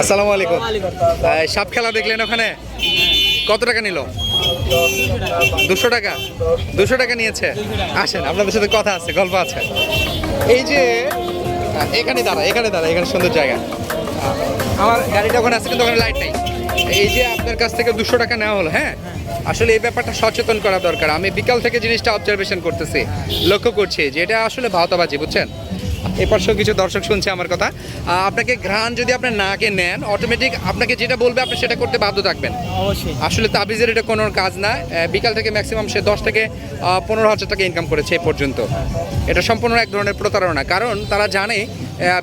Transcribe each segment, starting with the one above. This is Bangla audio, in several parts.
আসসালামু আলাইকুম। সাপ খেলা দেখলেন ওখানে? কত টাকা নিল? দুশো টাকা? দুশো টাকা নিয়েছে? আসেন, আপনাদের সাথে কথা আছে, গল্প আছে। এই যে এখানে দাঁড়া এখানে দাঁড়া এখানে সুন্দর জায়গা। আমার গাড়িটা ওখানে আছে, কিন্তু ওখানে লাইট নেই। এই যে আপনার কাছ থেকে দুশো টাকা নেওয়া হলো হ্যাঁ? আসলে এই ব্যাপারটা সচেতন করা দরকার। আমি বিকাল থেকে জিনিসটা অবজারভেশন করতেছি। লক্ষ্য করছি যে এটা আসলে ভাওতাবাজি, বুঝছেন? এ পাশেও কিছু দর্শক শুনছে আমার কথা। আপনাকে ঘ্রাণ যদি আপনার নাকে নেন অটোমেটিক আপনাকে যেটা বলবে আপনি সেটা করতে বাধ্য থাকবেন। অবশ্যই। আসলে তাবিজের এটা কোনো কাজ না। বিকাল থেকে ম্যাক্সিমাম সে দশ থেকে পনেরো হাজার টাকা ইনকাম করেছে এ পর্যন্ত। এটা সম্পূর্ণ এক ধরনের প্রতারণা। কারণ তারা জানে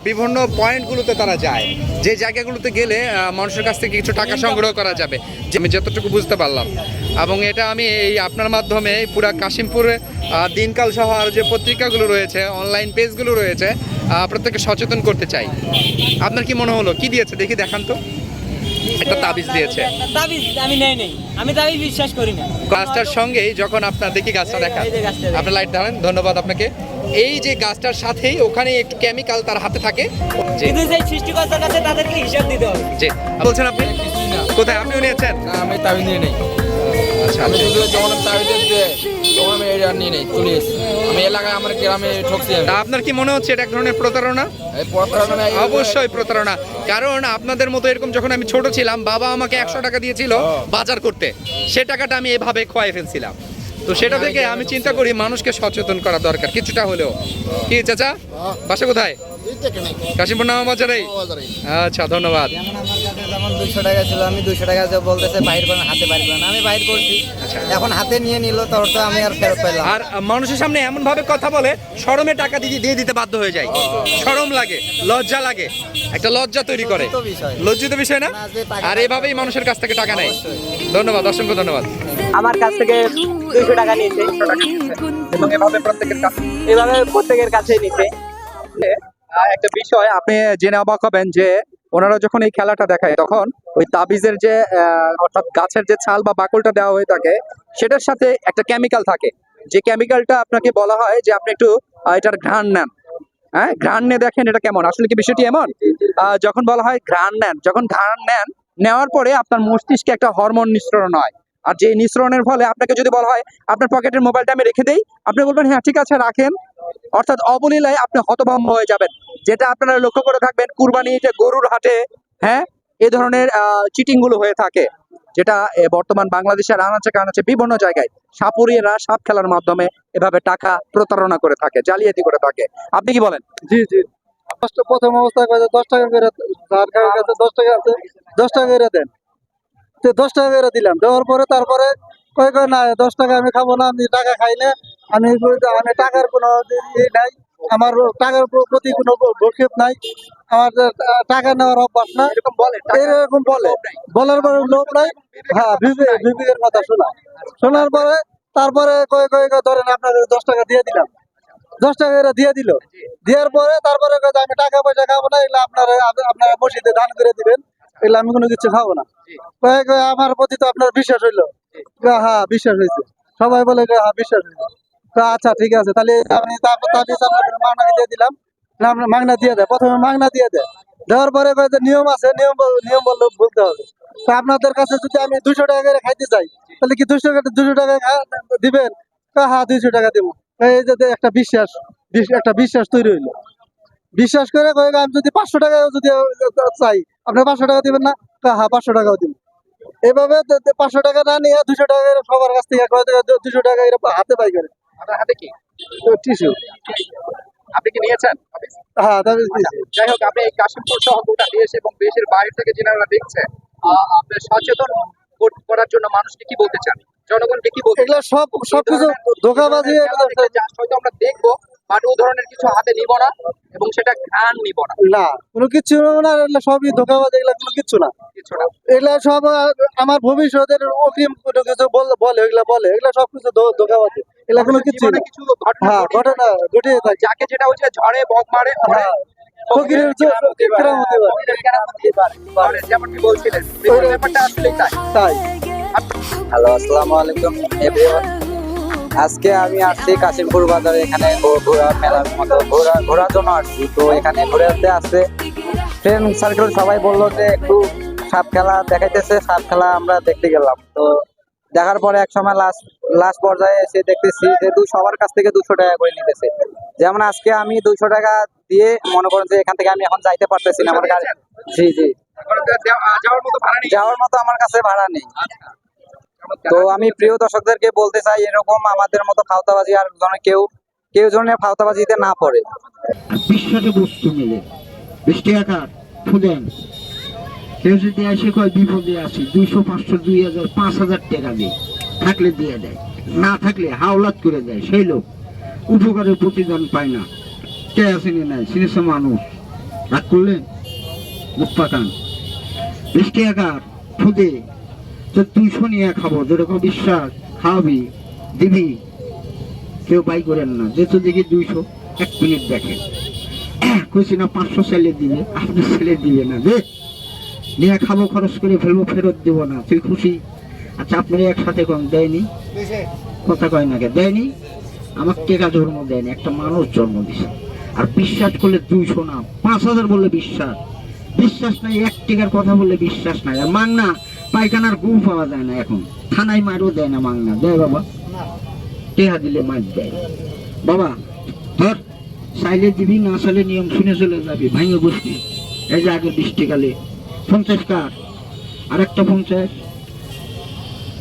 বিভিন্ন পয়েন্টগুলোতে তারা যায়। যে জায়গাগুলোতে গেলে মানুষের কাছ থেকে কিছু টাকা সংগ্রহ করা যাবে। যে আমি যতটুকু বুঝতে পারলাম। এবং এটা আমি এই আপনার মাধ্যমে পুরা কাশিমপুরে দিনকাল সহ আর যে পত্রিকাগুলো রয়েছে অনলাইন পেজগুলো রয়েছে প্রত্যেককে সচেতন করতে চাই। আপনার কি মনে হলো? কি দিয়েছে? দেখি দেখান তো। একটা তাবিজ দিয়েছে। তাবিজ আমি নেই নেই। আমি তাবিজ বিশ্বাস করি না। গাছটার সঙ্গেই যখন আপনার দেখি গাছটা দেখা। যে। আপনার লাইট ধরেন ধন্যবাদ আপনাকে। এই যে গাছটার সাথেই ওখানে একটু কেমিক্যাল তার হাতে থাকে। কিন্তু সেই সৃষ্টিকর্তার কাছে তাদেরকে হিসাব দিতে হবে। জি। বলছেন আপনি? কোথায়? আপনিও নিয়েছেন? না আমি তাবিজ নিয়ে নেই। আমি আচ্ছা। যখন তখন আমি এটা নিয়ে নেই চলে এসেছি। আমি এলাকায় আমার গ্রামে ঠকছি আমি। তা আপনার কি মনে হচ্ছে এটা এক ধরনের প্রতারণা? এই প্রতারণা এই- অবশ্যই প্রতারণা। কারণ আপনাদের মতো এরকম যখন আমি ছোট ছিলাম বাবা আমাকে একশো টাকা দিয়েছিল বাজার করতে। সে টাকাটা আমি এভাবে খোয়াই ফেলছিলাম। তো সেটা থেকে আমি চিন্তা করি মানুষকে সচেতন করা দরকার কিছুটা হলেও। কি চাচা? বাসা কোথায়? কাশিমপুর নামা বাজারেই আচ্ছা ধন্যবাদ। যেমন আমার দুইশো টাকা ছিল আমি দুইশো টাকা যে বলতেছে বাইর করেন হাতে বাইর করেন আমি বাইর করছি। এখন হাতে নিয়ে নিল তোর তো আমি আর ফেরত পেলাম আর মানুষের সামনে এমন ভাবে কথা বলে শরমে টাকা দিয়ে দিয়ে দিতে বাধ্য হয়ে যায়। শরম লাগে লজ্জা লাগে একটা লজ্জা তৈরি করে। লজ্জিত বিষয়। না? আর এভাবেই মানুষের কাছ থেকে টাকা নেয়। ধন্যবাদ অসংখ্য ধন্যবাদ। আমার কাছ থেকে দুইশো টাকা নিয়েছে। এবং এভাবে প্রত্যেকের কাছে এভাবে প্রত্যেকের কাছে নিছে একটা বিষয় আপনি জেনে অবাক হবেন যে ওনারা যখন এই খেলাটা দেখায়, তখন ওই তাবিজের যে অর্থাৎ গাছের যে ছাল বা বাকলটা দেওয়া হয়ে থাকে, সেটার সাথে একটা কেমিক্যাল থাকে। যে কেমিক্যালটা আপনাকে বলা হয় যে আপনি একটু এটার ঘ্রাণ নেন। হ্যাঁ? ঘ্রাণ নিয়ে দেখেন এটা কেমন? আসলে কি বিষয়টি এমন? যখন বলা হয় ঘ্রাণ নেন, যখন ঘ্রাণ নেন, নেওয়ার পরে আপনার মস্তিষ্কে একটা হরমোন নিঃসরণ হয়। আর যে নিঃসরণের ফলে আপনাকে যদি বলা হয়, আপনার পকেটের মোবাইলটা আমি রেখে দেই, আপনি বলবেন হ্যাঁ ঠিক আছে, রাখেন। অর্থাৎ অবলীলায় আপনি হতভম্ব হয়ে যাবেন। যেটা আপনারা লক্ষ্য করে থাকবেন, কুরবানি যে গরুর হাটে হ্যাঁ এ ধরনের চিটিংগুলো হয়ে থাকে। যেটা বর্তমান বাংলাদেশের আনাচে কানাচে বিভিন্ন জায়গায় সাপুরিয়ারা সাপ খেলার মাধ্যমে এভাবে টাকা প্রতারণা করে থাকে, জালিয়াতি করে থাকে। আপনি কি বলেন? জি জি। প্রথম অবস্থায় দশ টাকা করে দেন। দিলাম, দেওয়ার পরে তারপরে কয় কয়, না, দশ টাকা আমি খাব না, আমি টাকা খাই না, আমি টাকার কোনো নাই। আমার টাকার প্র- প্রতি কোনো ভক্ষেপ নাই। আমার টাকা নেওয়ার অভ্যাস না এরকম বলে এরকম বলে। বলার পরে লোভ নাই। হ্যাঁ বিবেকের কথা শোনা শোনার পরে তারপরে কয়ে কয়ে ধরেন আপনাদের দশ টাকা দিয়ে দিলাম। দশ টাকা করে দিয়ে দিল। দেওয়ার পরে তারপরে আমি টাকা পয়সা খাব না এগুলো আপনারা আপ- আপনারা মসজিদে দান করে দিবেন। এগুলো আমি কোনো কিছু খাব না। কয়ে কয়ে আমার প্রতি তো আপনার বিশ্বাস হইল। হ্যাঁ বিশ্বাস হয়েছে সবাই বলে হ্যাঁ বিশ্বাস হয়েছে আচ্ছা ঠিক আছে, তাহলে আমি তারপর আপনাকে দিয়ে দিলাম। মাগনা দিয়ে দেয় প্রথমে মাগনা দিয়ে দেয় দেওয়ার পরে যে নিয়ম আছে, নিয়ম নিয়ম বললে বলতে হবে। তো আপনাদের কাছে যদি আমি দুশো টাকা করে খাইতে চাই, তাহলে কি দুশো দুশো টাকা দিবেন? হ্যাঁ দুইশো টাকা দেবো। এই যে একটা বিশ্বাস একটা বিশ্বাস তৈরি হইল। বিশ্বাস করে কয়ে আমি যদি পাঁচশো টাকা যদি চাই, আপনি পাঁচশো টাকা দিবেন না? হ্যাঁ পাঁচশো টাকাও দিব। এভাবে পাঁচশো টাকা না নিয়ে দুশো টাকা সবার কাছ থেকে দুশো টাকা হাতে পাই করে। আপনার হাতে কি? টিস্যু। আপনি কি নিয়েছেন? হ্যাঁ যাই হোক আপনি এই কাশিমপুর সহ গোটা দেশ এবং দেশের বাইরে থেকে যারা দেখছে আহ, সচেতন করার জন্য মানুষকে কি বলতে চান? জনগণকে কি বলতে এগুলা সব সবকিছু ধোকাবাজি এগুলা সব- জাস্ট হয়তো আমরা দেখব বাট ও ধরনের কিছু হাতে নিব না এবং সেটা ঘ্রাণ নিব না। না কোনো কিচ্ছু না এগুলা সবই ধোকাবাজি এগুলা কোনো কিচ্ছু না। কিছু না। এগুলা সব আমার ভবিষ্যতের অগ্রিম কোনো কিছু বলে এগুলা বলে এগুলা সব কিছু ধোকাবাজি। এগুলা কিছু হ্যাঁ ঘটনা? ঘটিয়ে থাকে। যাকে যেটা হচ্ছে ঝড়ে বক মারে হ্যাঁ তাই। হ্যালো আসসালামু আলাইকুম আজকে আমি আসছি কাশিমপুর বাজারে এখানে ঘো- ঘোরা মেলার মতো। ঘোরা ঘোরার জন্য আসছি। তো এখানে ঘুরে আসতে আসতে ফ্রেন্ড সার্কেল সবাই বলল যে একটু সাপ খেলা দেখাইতেছে। সাপ খেলা আমরা দেখতে গেলাম। তো দেখার পরে এক সময় লাস্ট লাস্ট পর্যায়ে এসে দেখতেছি যে দুই সবার কাছ থেকে দুশো টাকা করে নিতেছে। যেমন আজকে আমি দুশো টাকা দিয়ে মনে করেন যে এখান থেকে আমি এখন যাইতে পারতেছি না আমার গাড়ি জি জি। যাওয়ার মতো ভাড়া নেই? যাওয়ার মতো আমার কাছে ভাড়া নেই। তো আমি প্রিয় দর্শকদেরকে বলতে চাই এরকম আমাদের মতো খাওতাবাজি আর কেউ কেউ যেন খাওতাবাজিতে না পড়ে। বিশ্বাসে বস্তু মিলে। বৃষ্টি আকার ফুদেন কেউ যদি এসে কয় বিপদে আছি দুইশো পাঁচশো দুই হাজার পাঁচ হাজার টাকা দিয়ে। থাকলে দিয়ে দেয়, না থাকলে হাওলাত করে দেয়, সেই লোক উপকারের প্রতিদান পায় না। কে আসেনি নাই? সিনেসা মানুষ। রাগ করলেন মুখ পাকান। বৃষ্টি আকার, ফুদে। তো দুইশো নিয়ে খাব, যেরকম বিশ্বাস খাওয়াবি দিবি। কেউ বাই করেন না যেহেতু দেখি দুইশো, এক মিনিট দেখেন কইছি না, পাঁচশো ছেলে দিবে, আপনার ছেলে দিবে না, দে। নিয়ে খাব, খরচ করে ফেলব, ফেরত দেব না, তুই খুশি? আচ্ছা আপনার একসাথে কম দেয়নি? কথা কয় না দেয়নি? আমার টেকা জন্ম দেয়নি? একটা মানুষ জন্ম দিছে। আর বিশ্বাস করলে দুইশো না, পাঁচ হাজার বললে বিশ্বাস। বিশ্বাস নাই, এক টিকার কথা বললে বিশ্বাস নাই। আর মাংনা, পায়খানার গু পাওয়া যায় না এখন। থানায় মারও দেয় না মাংনা। দেয় বাবা। টেহা দিলে মার দেয়। বাবা, ধর, চাইলে দিবি, না চাইলে নিয়ম শুনে চলে যাবি। ভাঙে বসবি। এই যে আগে বৃষ্টিকালে। পঞ্চাশ কার? আর একটা পঞ্চাশ?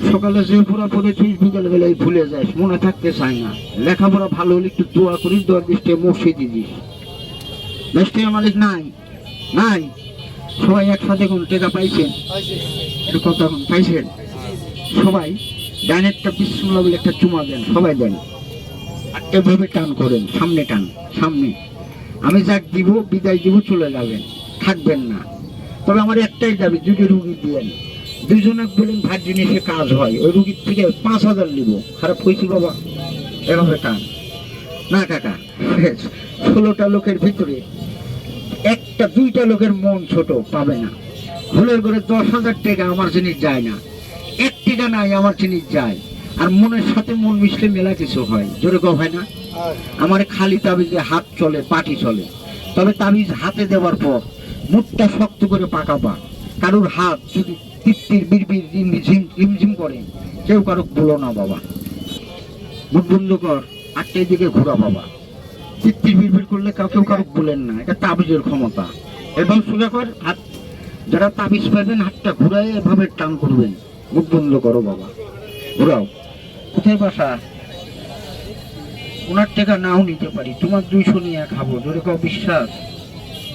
সকালে যে পড়া পড়েছিস বিকাল বেলায় ভুলে যাস মনে থাকতে চাই না। লেখাপড়া ভালো হলে একটু দোয়া করিস দোয়া বৃষ্টি মসজিদে দিস। বৃষ্টি মালিক নাই? নাই? সবাই একসাথে কোন টেকা পাইছেন? একটু কথা পাইছেন? সবাই ডাইনেরটা বিসমুল্লাহ বলে একটা চুমা দেন সবাই দেন। আর এভাবে টান করেন সামনে টান সামনে। আমি যাক দিব বিদায় দিব চলে যাবেন থাকবেন না। তবে আমার একটাই দাবি দুটি রুগী দিলেন দুজনে বলেন, ভাত জিনিসে কাজ হয়, ওই রুগীর থেকে পাঁচ হাজার নিব। খারাপ হয়েছি বাবা এভাবে টান না, কাকা, ষোলোটা লোকের ভিতরে একটা, দুইটা লোকের মন ছোট, পাবে না। ভুলের করে দশ হাজার টাকা আমার জিনিস যায় না। এক টাকা নাই, আমার জিনিস যায়। আর মনের সাথে মন মিশলে মেলা কিছু হয়। জোরে কম হয় না আমার খালি তাবিজে হাত চলে, পাটি চলে। তবে তাবিজ হাতে দেওয়ার পর মুখটা শক্ত করে পাকাবা। কারুর হাত যদি তিত্তির বিড়বির রিমঝিম করে। কেউ কারও বলো না বাবা। মুখ আটটার দিকে ঘোরা বাবা। তিত্তির বিড়বির করলে কাউকে কারও বলেন না। এটা তাবিজের ক্ষমতা। এবং সোজা হাত যারা তাবিজ পাবেন হাতটা ঘুরাই এভাবে টান করবেন। মুখ করো বাবা। ঘুরাও। কোথায় বাসা? ওনার টাকা নাও নিতে পারি। তোমার দুইশো নিয়ে খাব। যদি কাউ বিশ্বাস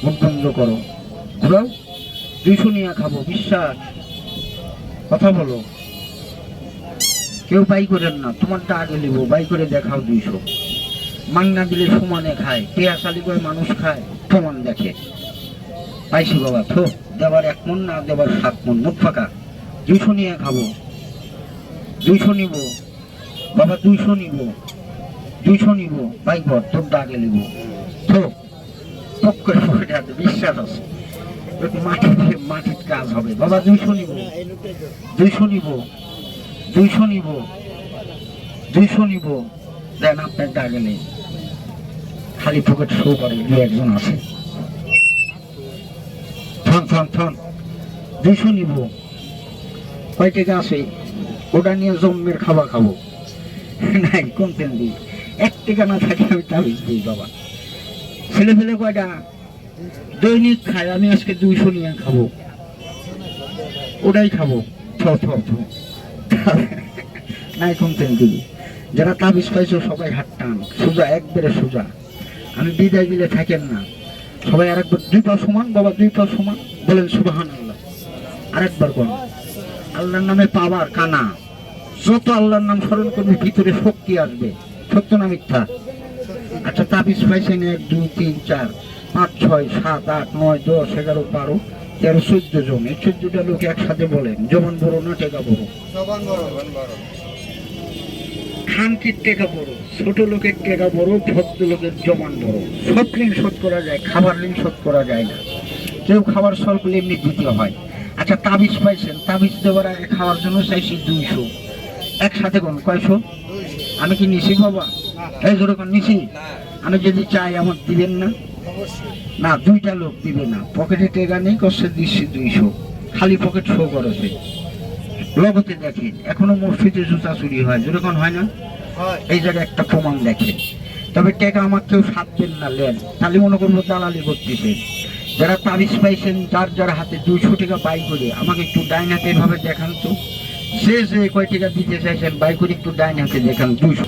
মুখ করো ঘুরাও। দুইশো নিয়ে খাব। বিশ্বাস। কথা বলো। কেউ বাই করেন না, তোমারটা আগে নিবো, বাই করে দেখাও দুইশো। মাংনা দিলে সমানে খায় পেয়া শালি করে মানুষ খায় সমান দেখে। পাইছি বাবা, থো, দেবার এক মন না দেবার সাত মন, মুখ ফাঁকা। দুইশো নিয়ে খাব। দুইশো নিব। বাবা, দুইশো নিব। দুইশো নিব। বাইক তোরটা আগে নিব। তো করে বিশ্বাস আছে। মাটির কাজ হবে। বাবা, দুইশো নিব। দুইশো নিব। দুইশো নিব। দুইশো নিব। দেন আপনার নেই। খালি পকেট শো করে, দু একজন আছে। দুইশো নিব। ওটা নিয়ে জন্মের খাবার খাব। নাই কমতেন দিই। এক টাকা না থাকে আমি তাবিজ দিই, বাবা। ছেলে ফেলে কয়টা? দৈনিক খাই আমি আজকে দুইশো নিয়ে খাব। ওটাই খাব। নাই কমতেন দিই যারা তাবিজ পাইছো, সবাই হাত টান। সোজা, একবারে সোজা। আমি বিদায় দিলে থাকেন না। সবাই আরেকবার, দুই পা সমান, বাবা, দুই পা সমান। বলেন সুবাহান আল্লাহ আরেকবার কোন আল্লাহর নামে পাওয়ার কানা। যত আল্লাহর নাম স্মরণ করবে, ভিতরে শক্তি আসবে। সত্য না মিথ্যা? আচ্ছা তাবিজ পাইছেন এক, দুই, তিন, চার। পাঁচ ছয় সাত আট নয় দশ এগারো বারো তেরো চোদ্দ জন এই চোদ্দটা লোক একসাথে বলেন যেমন বড় না টেকা বড়? খানকির টেকা বড় ছোট লোকের টেকা বড় ভদ্র লোকের জমান বড়। সব ঋণ শোধ করা যায় খাবার ঋণ শোধ করা যায় না। কেউ খাবার স্বল্প এমনি দিতে হয়। আচ্ছা তাবিজ পাইছেন তাবিজ দেওয়ার আগে খাওয়ার জন্য চাইছি দুইশো। একসাথে কোন কয়শো? আমি কি নিছি বাবা এই যেরকম নিছি আমি যদি চাই আমার দিবেন না? না দুইটা লোক দিবে না। পকেটে টেকা নেই কষ্ট দিচ্ছে দুইশো। খালি পকেট শো করেছে। লগতে দেখেন এখনও মসজিদে জুতা চুরি হয় যেরকম হয় না? এই জায়গায় একটা প্রমাণ দেখেন। তবে টেকা আমার কেউ সাতবেন না লেন তাহলে মনে করব দালালি করতেছে। যারা তাবিজ পাইছেন যার যার হাতে দুইশো টাকা বাই করে আমাকে একটু ডাইন হাতে এভাবে দেখান তো। যে যে কয় টাকা দিতে চাইছেন বাই করে একটু ডাইন হাতে দেখান দুইশো।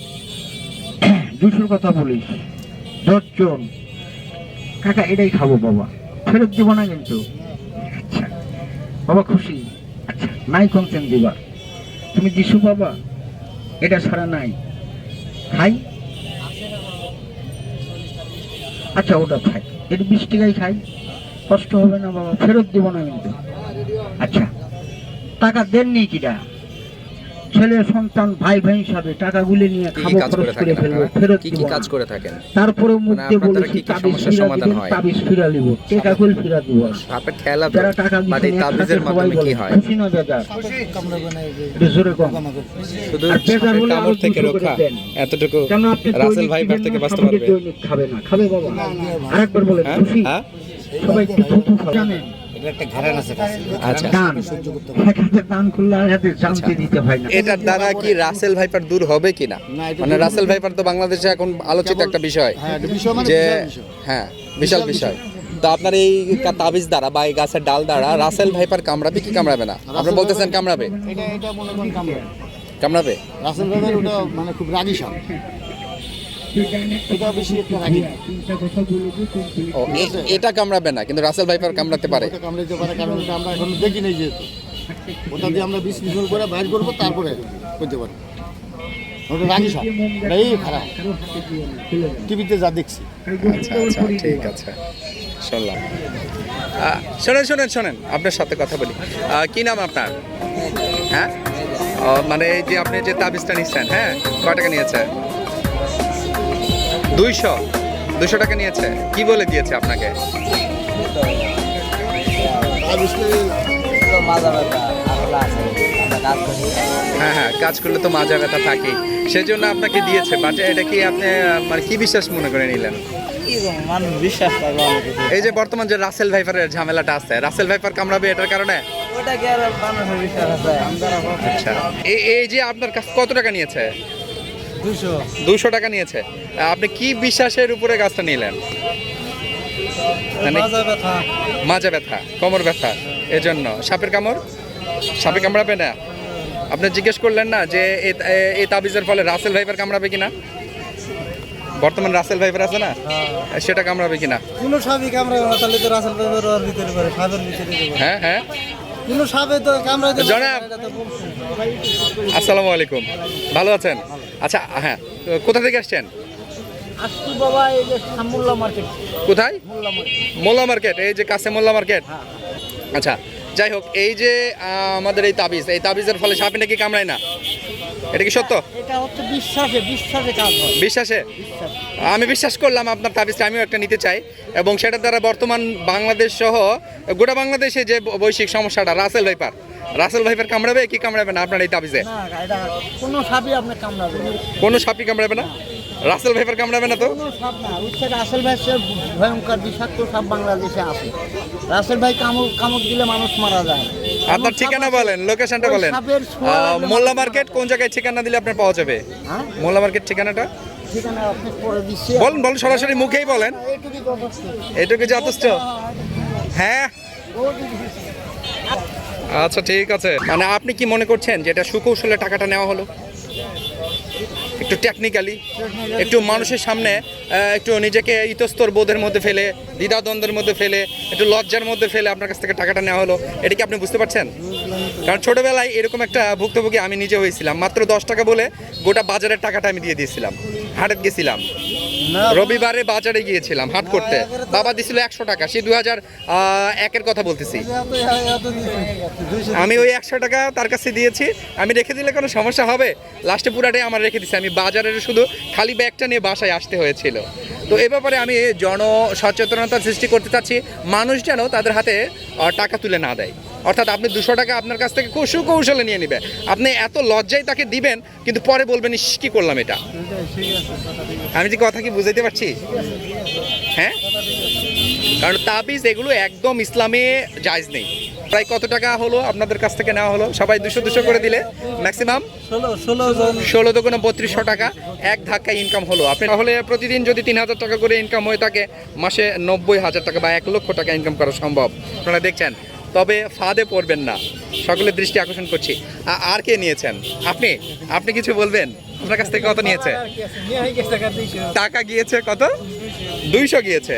দুশোর কথা বলিস। দশজন। কাকা, এটাই খাব বাবা। ফেরত দিব না কিন্তু। আচ্ছা বাবা খুশি? আচ্ছা নাই কমছেন দিবা তুমি দিশু বাবা, এটা সারা নাই। খাই? আচ্ছা ওটা খাই। এটা বিশ টাকাই খাই। কষ্ট হবে না বাবা, ফেরত দিব না কিন্তু। আচ্ছা টাকা দেননি কিটা ছেলে সন্তান ভাই ভাই হিসাবে টাকাগুলি নিয়ে কি কি খাব খরচ করে ফেলব ফেরত কি কি কাজ করে থাকেন? তারপরে মুখে আপনার বলেছি তাবিজ সমাধান হয়? তাবিজ ফিরা দিব টেকা কইল ফিরা দিব? আপনার খেলা যারা টাকা বাট এই তাবিজের মাধ্যমে কি হয়? খুশি না দাদা? একটু জোরে কম। শুধু কামড় থেকে রক্ষা এতটুকু কেন আপনি রাসেল ভাইপার দিবেন থেকে বাঁচতে পারবে? খাবে না খাবে বাবা। আরেকবার বলে হ্যাঁ? খুশি? হ্যাঁ? সবাই একটু থুতু খাবে। জানেন আচ্ছা। হয় না। এটার দ্বারা কি রাসেল ভাইপার দূর হবে কিনা? মানে রাসেল ভাইপার তো বাংলাদেশে এখন আলোচিত একটা বিষয়। যে হ্যাঁ বিশাল বিষয়। তো আপনার এই তাবিজ দ্বারা বা এই গাছের ডাল দ্বারা রাসেল ভাইপার কামড়াবে কি কামড়াবে না? আপনি বলতেছেন কামড়াবে। মনে কামড়াবে। রাসেল ভাইয়ের ওটা মানে খুব রাগী সাপ। এটা কামড়াবে না কিন্তু রাসেল ভাইপার কামড়াতে পারে। ওটা পারে কারণ আমরা এখন দেখি নাই যেহেতু। ওটা দিয়ে আমরা বিষ করে বাইর করব তারপরে করতে পারি ওটা রাগী সাপ এই খারাপ। টিভিতে যা দেখছি। আচ্ছা আচ্ছা ঠিক আছে। শুনলাম। শোনেন শোনেন শোনেন আপনার সাথে কথা বলি। কি নাম আপনার? হ্যাঁ? মানে এই যে আপনি যে তাবিজটা নিচ্ছেন হ্যাঁ? কয় টাকা নিয়েছে? দুইশো? দুশো টাকা নিয়েছে। কি বলে দিয়েছে আপনাকে? হ্যাঁ হ্যাঁ কাজ করলে তো মাজা ব্যথা থাকেই। সেজন্য আপনাকে দিয়েছে বাট এটা কি আপনি মানে কি বিশ্বাস মনে করে নিলেন? এই যে বর্তমান যে রাসেল ভাইপারের ঝামেলাটা আছে রাসেল ভাইপার কামড়াবে এটার কারণে? আচ্ছা। এই এই যে আপনার কাছে কত টাকা নিয়েছে? দুশো। টাকা নিয়েছে। আপনি কি বিশ্বাসের উপরে গাছটা নিলেন? মানে ব্যথা। মাজা ব্যথা কোমর ব্যথা এজন্য। সাপের কামড়? সাপে কামড়াবে না? আপনি জিজ্ঞেস করলেন না যে এই তাবিজের ফলে রাসেল ভাইপার কামড়াবে কিনা? বর্তমান রাসেল ভাইপার আছে না? সেটা কামড়াবে কিনা? কোনো সাপই কামড়াবে না তাহলে তো রাসেল ভিতরে পারে সাপের ভিতরে হ্যাঁ হ্যাঁ। কোনো সাপে তো কামড়াইতে জনাব। এটা তো বলছি। আসসালামু আলাইকুম। ভালো আছেন? আচ্ছা হ্যাঁ কোথা থেকে আসছেন? আসছি বাবা এই যে সামুল্লা মার্কেট। কোথায়? মোল্লা মার্কেট। এই যে কাছে মোল্লা মার্কেট। আচ্ছা যাই হোক এই যে আমাদের এই তাবিজ এই তাবিজের ফলে সাপে নাকি কামড়ায় না? এটা কি সত্য? এটা হচ্ছে বিশ্বাসে বিশ্বাসে কাজ হয়। বিশ্বাসে? আমি বিশ্বাস করলাম আপনার তাবিজটা আমিও একটা নিতে চাই। এবং সেটার দ্বারা বর্তমান বাংলাদেশ সহ গোটা বাংলাদেশে যে বৈশ্বিক সমস্যাটা রাসেল ভাইপার। রাসেল ভাইপার কামড়াবে কি কামড়াবে না আপনার এই তাবিজে? কোনো সাপই আপনি কামড়াবে কোনো সাপই কামড়াবে না। রাসেল ভাইপার কামড়াবে না তো? সাপ না হচ্ছে রাসেল ভাই সে ভয়ঙ্কর বিষাক্ত সাপ বাংলাদেশে আছে। রাসেল ভাই কামড় কামড় দিলে মানুষ মারা যায়। আপনার ঠিকানা বলেন লোকেশনটা বলেন। মোল্লা মার্কেট কোন জায়গায় ঠিকানা দিলে আপনার পাওয়া যাবে? হ্যাঁ? মোল্লা মার্কেট ঠিকানাটা? বলেন বলেন সরাসরি মুখেই বলেন। এটুকু যথেষ্ট। হ্যাঁ। আচ্ছা ঠিক আছে। মানে আপনি কি মনে করছেন যে এটা সুকৌশলে টাকাটা নেওয়া হলো? একটু টেকনিক্যালি একটু মানুষের সামনে একটু নিজেকে ইতস্তর বোধের মধ্যে ফেলে দ্বিধাদ্বন্দ্বের মধ্যে ফেলে একটু লজ্জার মধ্যে ফেলে আপনার কাছ থেকে টাকাটা নেওয়া হলো। এটা কি আপনি বুঝতে পারছেন? কারণ ছোটবেলায় এরকম একটা ভুক্তভোগী আমি নিজে হয়েছিলাম। মাত্র দশ টাকা বলে গোটা বাজারের টাকাটা আমি দিয়ে দিয়েছিলাম। হাটের গেছিলাম। রবিবারে বাজারে গিয়েছিলাম হাট করতে। বাবা দিছিল একশো টাকা সে দু হাজার একের কথা বলতেছি। আমি ওই একশো টাকা তার কাছে দিয়েছি। আমি রেখে দিলে কোনো সমস্যা হবে? লাস্টে পুরাটাই আমার রেখে দিছি। আমি বাজারের শুধু খালি ব্যাগটা নিয়ে বাসায় আসতে হয়েছিল। তো এ ব্যাপারে আমি জন সচেতনতা সৃষ্টি করতে চাচ্ছি। মানুষ যেন তাদের হাতে টাকা তুলে না দেয়। অর্থাৎ আপনি দুশো টাকা আপনার কাছ থেকে কৌশল কৌশলে নিয়ে নেবে। আপনি এত লজ্জায় তাকে দিবেন, কিন্তু পরে বলবেন, ইস, কি করলাম এটা? আমি যে কথা কি বুঝাইতে পারছি? হ্যাঁ? কারণ তাবিজ এগুলো একদম ইসলামে জায়জ নেই। প্রায় কত টাকা হলো আপনাদের কাছ থেকে নেওয়া হলো? সবাই দুশো দুশো করে দিলে ম্যাক্সিমাম ষোলো ষোলো দোকানে বত্রিশশো টাকা এক ধাক্কায় ইনকাম হলো। আপনি তাহলে প্রতিদিন যদি তিন হাজার টাকা করে ইনকাম হয়ে থাকে মাসে নব্বই হাজার টাকা বা এক লক্ষ টাকা ইনকাম করা সম্ভব। আপনারা দেখছেন? তবে ফাঁদে পড়বেন না। সকলের দৃষ্টি আকর্ষণ করছি। আর কে নিয়েছেন? আপনি? আপনি কিছু বলবেন? আপনার কাছ থেকে কত নিয়েছে? টাকা গিয়েছে কত? দুইশো গিয়েছে।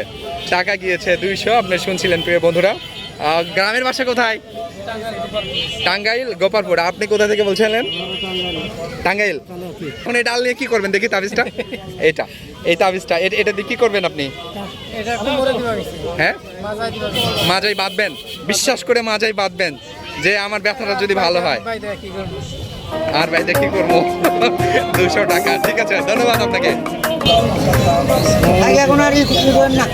টাকা গিয়েছে দুইশো আপনি শুনছিলেন প্রিয় বন্ধুরা। গ্রামের বাসা কোথায়? টাঙ্গাইল গোপালপুর। আপনি কোথা থেকে বলছিলেন? টাঙ্গাইল। এখন এই ডাল নিয়ে কি করবেন? দেখি তাবিজটা। এটা। এই তাবিজটা। এটা দিয়ে কি করবেন আপনি? হ্যাঁ? মাজাই বাঁধবেন। বিশ্বাস করে মাজাই বাঁধবেন যে আমার ব্যথাটা যদি ভালো হয়। আর ভাই কি করব। দুশো টাকা। ঠিক আছে ধন্যবাদ আপনাকে। এখন আর না।